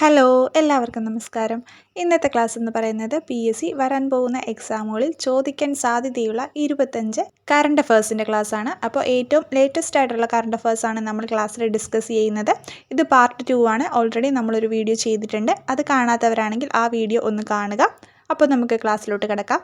Hello എല്ലാവർക്കും നമസ്കാരം. ഇന്നത്തെ ക്ലാസ് എന്ന് പറയുന്നത് പി എസ് സി വരാൻ പോകുന്ന എക്സാമുകളിൽ ചോദിക്കാൻ സാധ്യതയുള്ള ഇരുപത്തഞ്ച് കറണ്ട് അഫേഴ്സിന്റെ ആണ്. അപ്പോൾ ഏറ്റവും ലേറ്റസ്റ്റ് ആയിട്ടുള്ള കറണ്ട് അഫേഴ്സ് ആണ് നമ്മൾ ക്ലാസ്സിൽ ഡിസ്കസ് ചെയ്യുന്നത്. ഇത് പാർട്ട് ടു ആണ്. ഓൾറെഡി നമ്മളൊരു വീഡിയോ ചെയ്തിട്ടുണ്ട്. അത് കാണാത്തവരാണെങ്കിൽ ആ വീഡിയോ ഒന്ന് കാണുക. അപ്പോൾ നമുക്ക് ക്ലാസ്സിലോട്ട് കിടക്കാം.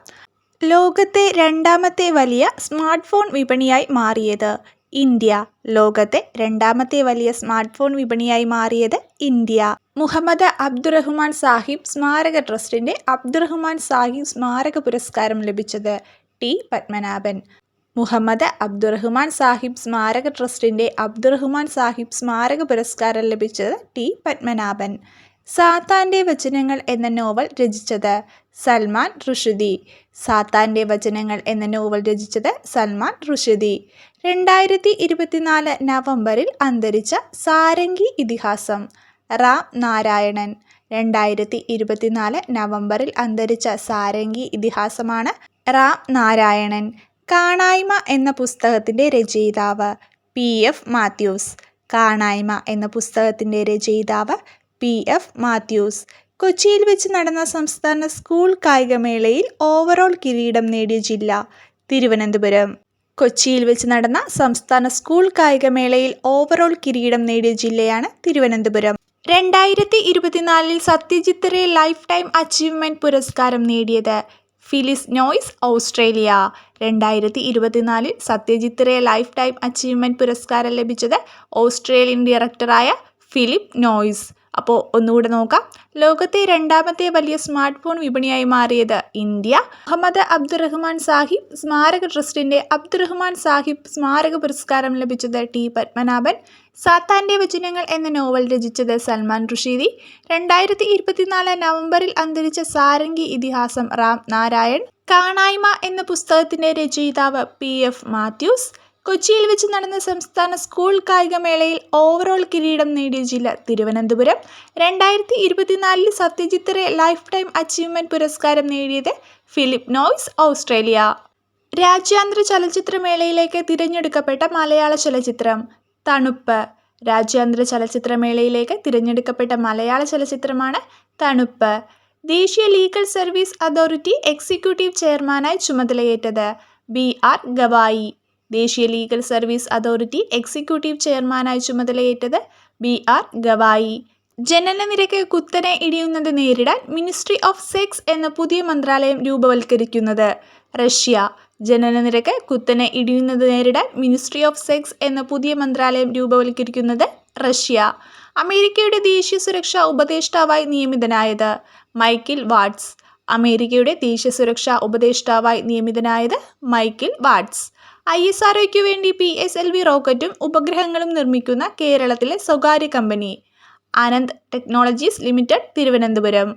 ലോകത്തെ രണ്ടാമത്തെ വലിയ സ്മാർട്ട് ഫോൺ വിപണിയായി മാറിയത്. ഇന്ത്യ. ലോകത്തെ രണ്ടാമത്തെ വലിയ സ്മാർട്ട് ഫോൺ വിപണിയായി മാറിയത് ഇന്ത്യ. മുഹമ്മദ് അബ്ദുറഹ്മാൻ സാഹിബ് സ്മാരക ട്രസ്റ്റിന്റെ അബ്ദുറഹ്മാൻ സാഹിബ് സ്മാരക പുരസ്കാരം ലഭിച്ചത് ടി. പത്മനാഭൻ. മുഹമ്മദ് അബ്ദുറഹ്മാൻ സാഹിബ് സ്മാരക ട്രസ്റ്റിന്റെ അബ്ദുറഹ്മാൻ സാഹിബ് സ്മാരക പുരസ്കാരം ലഭിച്ചത് ടി. പത്മനാഭൻ. സാത്താന്റെ വചനങ്ങൾ എന്ന നോവൽ രചിച്ചത് സൽമാൻ റുഷുദി. സാത്താന്റെ വചനങ്ങൾ എന്ന നോവൽ രചിച്ചത് സൽമാൻ റുഷുദി. രണ്ടായിരത്തി ഇരുപത്തിനാല് നവംബറിൽ അന്തരിച്ച സാരംഗി ഇതിഹാസം റാം നാരായണൻ. രണ്ടായിരത്തി ഇരുപത്തിനാല് നവംബറിൽ അന്തരിച്ച സാരംഗി ഇതിഹാസമാണ് റാം നാരായണൻ. കാണായ്മ എന്ന പുസ്തകത്തിന്റെ രചയിതാവ് പി. എഫ്. മാത്യൂസ്. കാണായ്മ എന്ന പുസ്തകത്തിന്റെ രചയിതാവ് പി. എഫ്. മാത്യൂസ്. കൊച്ചിയിൽ വെച്ച് നടന്ന സംസ്ഥാന സ്കൂൾ കായികമേളയിൽ ഓവറോൾ കിരീടം നേടിയ ജില്ല തിരുവനന്തപുരം. കൊച്ചിയിൽ വെച്ച് നടന്ന സംസ്ഥാന സ്കൂൾ കായികമേളയിൽ ഓവറോൾ കിരീടം നേടിയ ജില്ലയാണ് തിരുവനന്തപുരം. രണ്ടായിരത്തി ഇരുപത്തിനാലിൽ Satyajit Ray lifetime achievement പുരസ്കാരം നേടിയത് ഫിലിസ് നോയ്സ് ഓസ്ട്രേലിയ. രണ്ടായിരത്തി ഇരുപത്തിനാലിൽ Satyajit Ray lifetime achievement പുരസ്കാരം ലഭിച്ചത് ഓസ്ട്രേലിയൻ ഡയറക്ടറായ ഫിലിപ്പ് നോയ്സ്. അപ്പോൾ ഒന്നുകൂടെ നോക്കാം. ലോകത്തെ രണ്ടാമത്തെ വലിയ സ്മാർട്ട് ഫോൺ വിപണിയായി മാറിയത് ഇന്ത്യ. മുഹമ്മദ് അബ്ദുറഹ്മാൻ സാഹിബ് സ്മാരക ട്രസ്റ്റിന്റെ അബ്ദുറഹ്മാൻ സാഹിബ് സ്മാരക പുരസ്കാരം ലഭിച്ചത് ടി പത്മനാഭൻ. സാത്താന്റെ വചനങ്ങൾ എന്ന നോവൽ രചിച്ചത് സൽമാൻ റുഷീദി. രണ്ടായിരത്തി ഇരുപത്തിനാല് നവംബറിൽ അന്തരിച്ച സാരംഗി ഇതിഹാസം റാം നാരായൺ. കാണായ്മ എന്ന പുസ്തകത്തിന്റെ രചയിതാവ് പി എഫ് മാത്യൂസ്. കൊച്ചിയിൽ വെച്ച് നടന്ന സംസ്ഥാന സ്കൂൾ കായികമേളയിൽ ഓവറോൾ കിരീടം നേടിയ ജില്ല തിരുവനന്തപുരം. രണ്ടായിരത്തി ഇരുപത്തിനാലിൽ Satyajit Ray lifetime achievement പുരസ്കാരം നേടിയത് ഫിലിപ്പ് നോയ്സ് ഓസ്ട്രേലിയ. രാജ്യാന്തര ചലച്ചിത്രമേളയിലേക്ക് തിരഞ്ഞെടുക്കപ്പെട്ട മലയാള ചലച്ചിത്രം തണുപ്പ്. രാജ്യാന്തര ചലച്ചിത്രമേളയിലേക്ക് തിരഞ്ഞെടുക്കപ്പെട്ട മലയാള ചലച്ചിത്രമാണ് തണുപ്പ്. ദേശീയ ലീഗൽ സർവീസ് അതോറിറ്റി എക്സിക്യൂട്ടീവ് ചെയർമാനായി ചുമതലയേറ്റത് ബി ആർ ഗവായി. ദേശീയ ലീഗൽ സർവീസ് അതോറിറ്റി എക്സിക്യൂട്ടീവ് ചെയർമാനായി ചുമതലയേറ്റത് ബി ആർ ഗവായി. ജനന നിരക്ക് കുത്തനെ ഇടിയുന്നത് നേരിടാൻ മിനിസ്ട്രി ഓഫ് സെക്സ് എന്ന പുതിയ മന്ത്രാലയം രൂപവൽക്കരിക്കുന്നത് റഷ്യ. ജനന നിരക്ക് കുത്തനെ ഇടിയുന്നത് നേരിടാൻ മിനിസ്ട്രി ഓഫ് സെക്സ് എന്ന പുതിയ മന്ത്രാലയം രൂപവൽക്കരിക്കുന്നത് റഷ്യ. അമേരിക്കയുടെ ദേശീയ സുരക്ഷാ ഉപദേഷ്ടാവായി നിയമിതനായത് മൈക്കിൾ വാട്സ്. അമേരിക്കയുടെ ദേശീയ സുരക്ഷാ ഉപദേഷ്ടാവായി നിയമിതനായത് Michael Waltz. I S R ആർഒയ്ക്കു വേണ്ടി പി എസ് എൽ വി റോക്കറ്റും ഉപഗ്രഹങ്ങളും നിർമ്മിക്കുന്ന കേരളത്തിലെ സ്വകാര്യ company Anand Technologies Limited Thiruvananthapuram.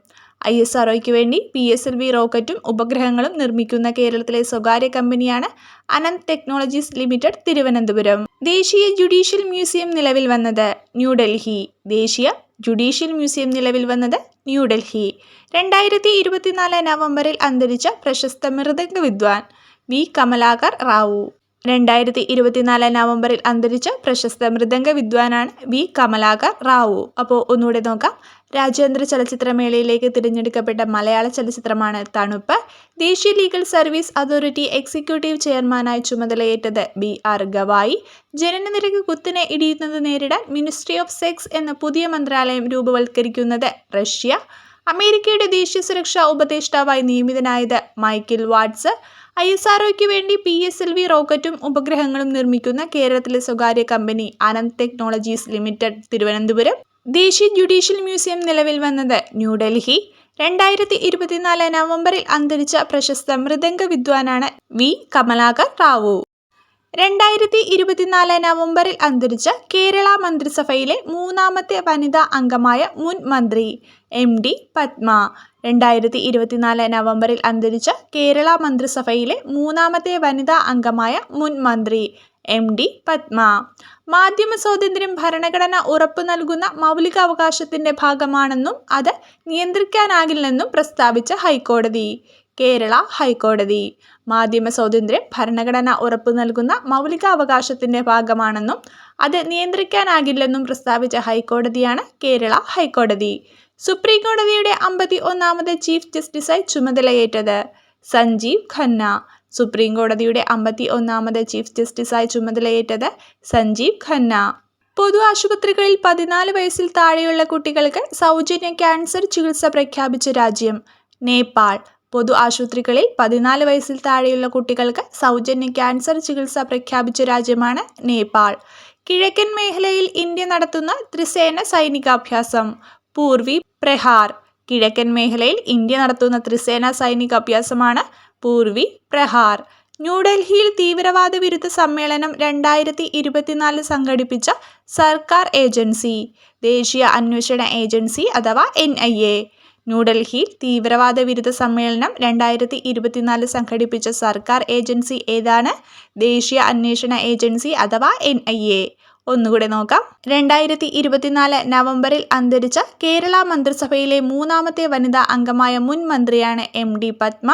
I S R ഒയ്ക്ക് വേണ്ടി പി എസ് എൽ വി റോക്കറ്റും ഉപഗ്രഹങ്ങളും നിർമ്മിക്കുന്ന കേരളത്തിലെ സ്വകാര്യ കമ്പനിയാണ് അനന്ത് ടെക്നോളജീസ് ലിമിറ്റഡ് തിരുവനന്തപുരം. ദേശീയ ജുഡീഷ്യൽ മ്യൂസിയം നിലവിൽ വന്നത് ന്യൂഡൽഹി. ദേശീയ ജുഡീഷ്യൽ മ്യൂസിയം നിലവിൽ വന്നത് ന്യൂഡൽഹി. രണ്ടായിരത്തി ഇരുപത്തിനാല് നവംബറിൽ അന്തരിച്ച പ്രശസ്ത മൃദംഗ വിദ്വാൻ വി കമലാകർ റാവു. രണ്ടായിരത്തി ഇരുപത്തിനാല് നവംബറിൽ അന്തരിച്ച പ്രശസ്ത മൃദംഗ വിദ്വാനാണ് വി. കമലാകർ റാവു. അപ്പോൾ ഒന്നുകൂടെ നോക്കാം. രാജ്യാന്തര ചലച്ചിത്രമേളയിലേക്ക് തിരഞ്ഞെടുക്കപ്പെട്ട മലയാള ചലച്ചിത്രമാണ് തണുപ്പ്. ദേശീയ ലീഗൽ സർവീസ് അതോറിറ്റി എക്സിക്യൂട്ടീവ് ചെയർമാനായി ചുമതലയേറ്റത് ബി. ആർ. ഗവായി. ജനനനിരക്ക് കുത്തിനെ ഇടിയുന്നത് നേരിടാൻ മിനിസ്ട്രി ഓഫ് സെക്സ് എന്ന പുതിയ മന്ത്രാലയം രൂപവൽക്കരിക്കുന്നത് റഷ്യ. അമേരിക്കയുടെ ദേശീയ സുരക്ഷാ ഉപദേഷ്ടാവായി നിയമിതനായത് മൈക്കിൾ വാട്സ്. ഐ എസ് ആർഒയ്ക്ക് വേണ്ടി പി എസ് എൽ വി റോക്കറ്റും ഉപഗ്രഹങ്ങളും നിർമ്മിക്കുന്ന കേരളത്തിലെ സ്വകാര്യ company Ananth Technologies Limited Thiruvananthapuram. ദേശീയ ജുഡീഷ്യൽ മ്യൂസിയം നിലവിൽ വന്നത് ന്യൂഡൽഹി. രണ്ടായിരത്തി ഇരുപത്തിനാല് നവംബറിൽ അന്തരിച്ച പ്രശസ്ത മൃദംഗ വിദ്വാനാണ് വി കമലാകർ റാവു. രണ്ടായിരത്തി ഇരുപത്തിനാല് നവംബറിൽ അന്തരിച്ച കേരള മന്ത്രിസഭയിലെ മൂന്നാമത്തെ വനിതാ അംഗമായ മുൻ മന്ത്രി എം ഡി പത്മ. രണ്ടായിരത്തി ഇരുപത്തിനാല് നവംബറിൽ അന്തരിച്ച കേരള മന്ത്രിസഭയിലെ മൂന്നാമത്തെ വനിതാ അംഗമായ മുൻ മന്ത്രി എം ഡി പത്മ. മാധ്യമ സ്വാതന്ത്ര്യം ഭരണഘടന ഉറപ്പു നൽകുന്ന മൗലികാവകാശത്തിന്റെ ഭാഗമാണെന്നും അത് നിയന്ത്രിക്കാനാകില്ലെന്നും പ്രസ്താവിച്ച ഹൈക്കോടതി കേരള ഹൈക്കോടതി. മാധ്യമ സ്വാതന്ത്ര്യം ഭരണഘടന ഉറപ്പു നൽകുന്ന മൗലികാവകാശത്തിന്റെ ഭാഗമാണെന്നും അത് നിയന്ത്രിക്കാനാകില്ലെന്നും പ്രസ്താവിച്ച ഹൈക്കോടതിയാണ് കേരള ഹൈക്കോടതി. സുപ്രീം കോടതിയുടെ അമ്പത്തി ഒന്നാമത് ചീഫ് ജസ്റ്റിസായി ചുമതലയേറ്റത് സഞ്ജീവ് ഖന്ന. സുപ്രീം കോടതിയുടെ അമ്പത്തി ഒന്നാമത് ചീഫ് ജസ്റ്റിസായി ചുമതലയേറ്റത് സഞ്ജീവ് ഖന്ന. പൊതു ആശുപത്രികളിൽ പതിനാല് വയസ്സിൽ താഴെയുള്ള കുട്ടികൾക്ക് സൗജന്യ ക്യാൻസർ ചികിത്സ പ്രഖ്യാപിച്ച രാജ്യം നേപ്പാൾ. പൊതു ആശുപത്രികളിൽ പതിനാല് വയസ്സിൽ താഴെയുള്ള കുട്ടികൾക്ക് സൗജന്യ ക്യാൻസർ ചികിത്സ പ്രഖ്യാപിച്ച രാജ്യമാണ് നേപ്പാൾ. കിഴക്കൻ മേഖലയിൽ ഇന്ത്യ നടത്തുന്ന ത്രിസേന സൈനികാഭ്യാസം. പൂർവി പ്രഹാർ. കിഴക്കൻ മേഖലയിൽ ഇന്ത്യ നടത്തുന്ന ത്രിസേന സൈനികാഭ്യാസമാണ് പൂർവി പ്രഹാർ. ന്യൂഡൽഹിയിൽ തീവ്രവാദ വിരുദ്ധ സമ്മേളനം രണ്ടായിരത്തി ഇരുപത്തിനാല് സംഘടിപ്പിച്ച സർക്കാർ ഏജൻസി ദേശീയ അന്വേഷണ ഏജൻസി അഥവാ എൻ ഐ എ. ന്യൂഡൽഹിയിൽ തീവ്രവാദ വിരുദ്ധ സമ്മേളനം രണ്ടായിരത്തി ഇരുപത്തിനാല് സംഘടിപ്പിച്ച സർക്കാർ ഏജൻസി ഏതാണ്? ദേശീയ അന്വേഷണ ഏജൻസി അഥവാ എൻ ഐ എ. ഒന്നുകൂടെ നോക്കാം. രണ്ടായിരത്തി ഇരുപത്തിനാല് നവംബറിൽ അന്തരിച്ച കേരള മന്ത്രിസഭയിലെ മൂന്നാമത്തെ വനിതാ അംഗമായ മുൻ മന്ത്രിയാണ് എം ഡി പത്മ.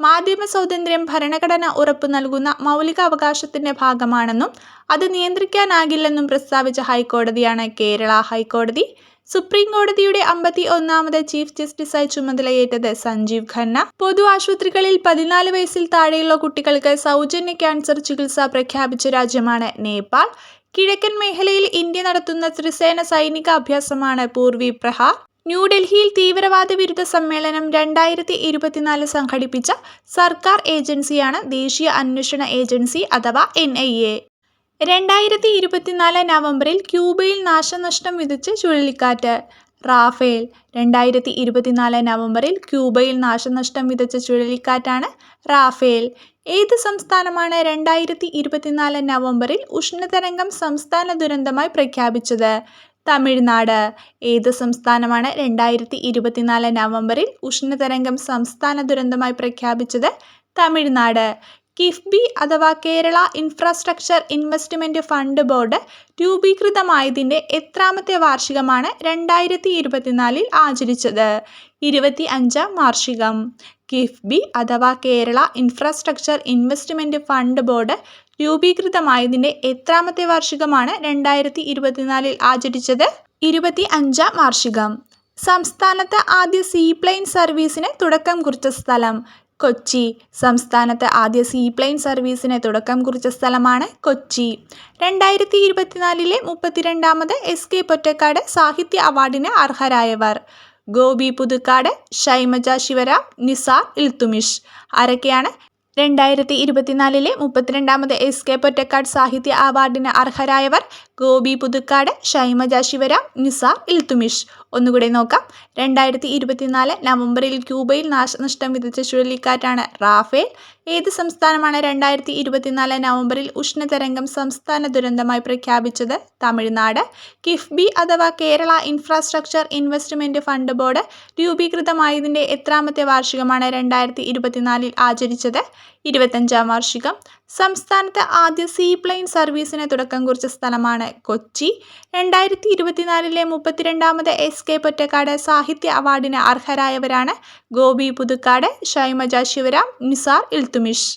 മാധ്യമ സ്വാതന്ത്ര്യം ഭരണഘടന ഉറപ്പു നൽകുന്ന മൗലിക അവകാശത്തിന്റെ ഭാഗമാണെന്നും അത് നിയന്ത്രിക്കാനാകില്ലെന്നും പ്രസ്താവിച്ച ഹൈക്കോടതിയാണ് കേരള ഹൈക്കോടതി. സുപ്രീം കോടതിയുടെ അമ്പത്തി ഒന്നാമത് ചീഫ് ജസ്റ്റിസായി ചുമതലയേറ്റത് സഞ്ജീവ് ഖന്ന. പൊതു ആശുപത്രികളിൽ പതിനാല് വയസ്സിൽ താഴെയുള്ള കുട്ടികൾക്ക് സൗജന്യ ക്യാൻസർ ചികിത്സ പ്രഖ്യാപിച്ച രാജ്യമാണ് നേപ്പാൾ. കിഴക്കൻ മേഖലയിൽ ഇന്ത്യ നടത്തുന്ന ത്രിസേന സൈനിക അഭ്യാസമാണ് പൂർവി പ്രഹാർ ന്യൂഡൽഹിയിൽ തീവ്രവാദ വിരുദ്ധ സമ്മേളനം രണ്ടായിരത്തി ഇരുപത്തിനാല് സംഘടിപ്പിച്ച സർക്കാർ ഏജൻസിയാണ് ദേശീയ അന്വേഷണ ഏജൻസി അഥവാ എൻ ഐ എ. രണ്ടായിരത്തി ഇരുപത്തിനാല് നവംബറിൽ ക്യൂബയിൽ നാശനഷ്ടം വിധിച്ച് ചുഴലിക്കാറ്റ്. റാഫേൽ രണ്ടായിരത്തി ഇരുപത്തിനാല് നവംബറിൽ ക്യൂബയിൽ നാശനഷ്ടം വിതച്ച ചുഴലിക്കാറ്റാണ് റാഫേൽ. ഏത് സംസ്ഥാനമാണ് രണ്ടായിരത്തി ഇരുപത്തിനാല് നവംബറിൽ ഉഷ്ണതരംഗം സംസ്ഥാന ദുരന്തമായി പ്രഖ്യാപിച്ചത്? തമിഴ്നാട്. ഏത് സംസ്ഥാനമാണ് രണ്ടായിരത്തി ഇരുപത്തിനാല് നവംബറിൽ ഉഷ്ണതരംഗം സംസ്ഥാന ദുരന്തമായി പ്രഖ്യാപിച്ചത്? തമിഴ്നാട്. കിഫ്ബി അഥവാ Kerala infrastructure investment fund board രൂപീകൃതമായതിന്റെ എത്രാമത്തെ വാർഷികമാണ് രണ്ടായിരത്തി ഇരുപത്തിനാലിൽ ആചരിച്ചത്. ഇരുപത്തി അഞ്ചാം വാർഷികം. കിഫ്ബി അഥവാ Kerala infrastructure investment fund board രൂപീകൃതമായതിന്റെ എത്രാമത്തെ വാർഷികമാണ് രണ്ടായിരത്തി ഇരുപത്തിനാലിൽ ആചരിച്ചത്. ഇരുപത്തി അഞ്ചാം വാർഷികം. സംസ്ഥാനത്ത് ആദ്യ സീപ്ലെയിൻ സർവീസിന് തുടക്കം കുറിച്ച സ്ഥലം കൊച്ചി. സംസ്ഥാനത്ത് ആദ്യ സീപ്ലെയിൻ സർവീസിന് തുടക്കം കുറിച്ച സ്ഥലമാണ് കൊച്ചി. രണ്ടായിരത്തി ഇരുപത്തിനാലിലെ മുപ്പത്തിരണ്ടാമത് എസ് കെ പൊറ്റക്കാട് സാഹിത്യ അവാർഡിന് അർഹരായവർ. ഗോപി പുതുക്കാട് ഷൈമജ ശിവരാം നിസാർ ഇൽത്തുമിഷ്. ആരൊക്കെയാണ് രണ്ടായിരത്തി ഇരുപത്തിനാലിലെ മുപ്പത്തിരണ്ടാമത് എസ് കെ പൊറ്റക്കാട് സാഹിത്യ അവാർഡിന് അർഹരായവർ ഗോപി പുതുക്കാട് ഷൈമജ ശിവരാം നിസാർ ഇൽത്തുമിഷ്. ഒന്നുകൂടെ നോക്കാം. രണ്ടായിരത്തി ഇരുപത്തിനാല് നവംബറിൽ ക്യൂബയിൽ നാശനഷ്ടം വിതച്ച ചുഴലിക്കാറ്റാണ് റാഫേൽ. ഏത് സംസ്ഥാനമാണ് രണ്ടായിരത്തി ഇരുപത്തിനാല് നവംബറിൽ ഉഷ്ണതരംഗം സംസ്ഥാന ദുരന്തമായി പ്രഖ്യാപിച്ചത്? തമിഴ്നാട്. കിഫ്ബി അഥവാ Kerala infrastructure investment fund board രൂപീകൃതമായതിന്റെ എത്രാമത്തെ വാർഷികമാണ് രണ്ടായിരത്തി ഇരുപത്തിനാലിൽ ആചരിച്ചത്? ഇരുപത്തഞ്ചാം വാർഷികം. സംസ്ഥാനത്ത് ആദ്യ സീപ്ലെയിൻ സർവീസിന് തുടക്കം കുറിച്ച സ്ഥലമാണ് കൊച്ചി. രണ്ടായിരത്തി ഇരുപത്തിനാലിലെ മുപ്പത്തിരണ്ടാമത് എസ് കെ പൊറ്റക്കാട് സാഹിത്യ അവാർഡിന് അർഹരായവരാണ് ഗോപി പുതുക്കാട് ഷൈമജ ശിവരാം നിസാർ ഇൽത്തുമിഷ്.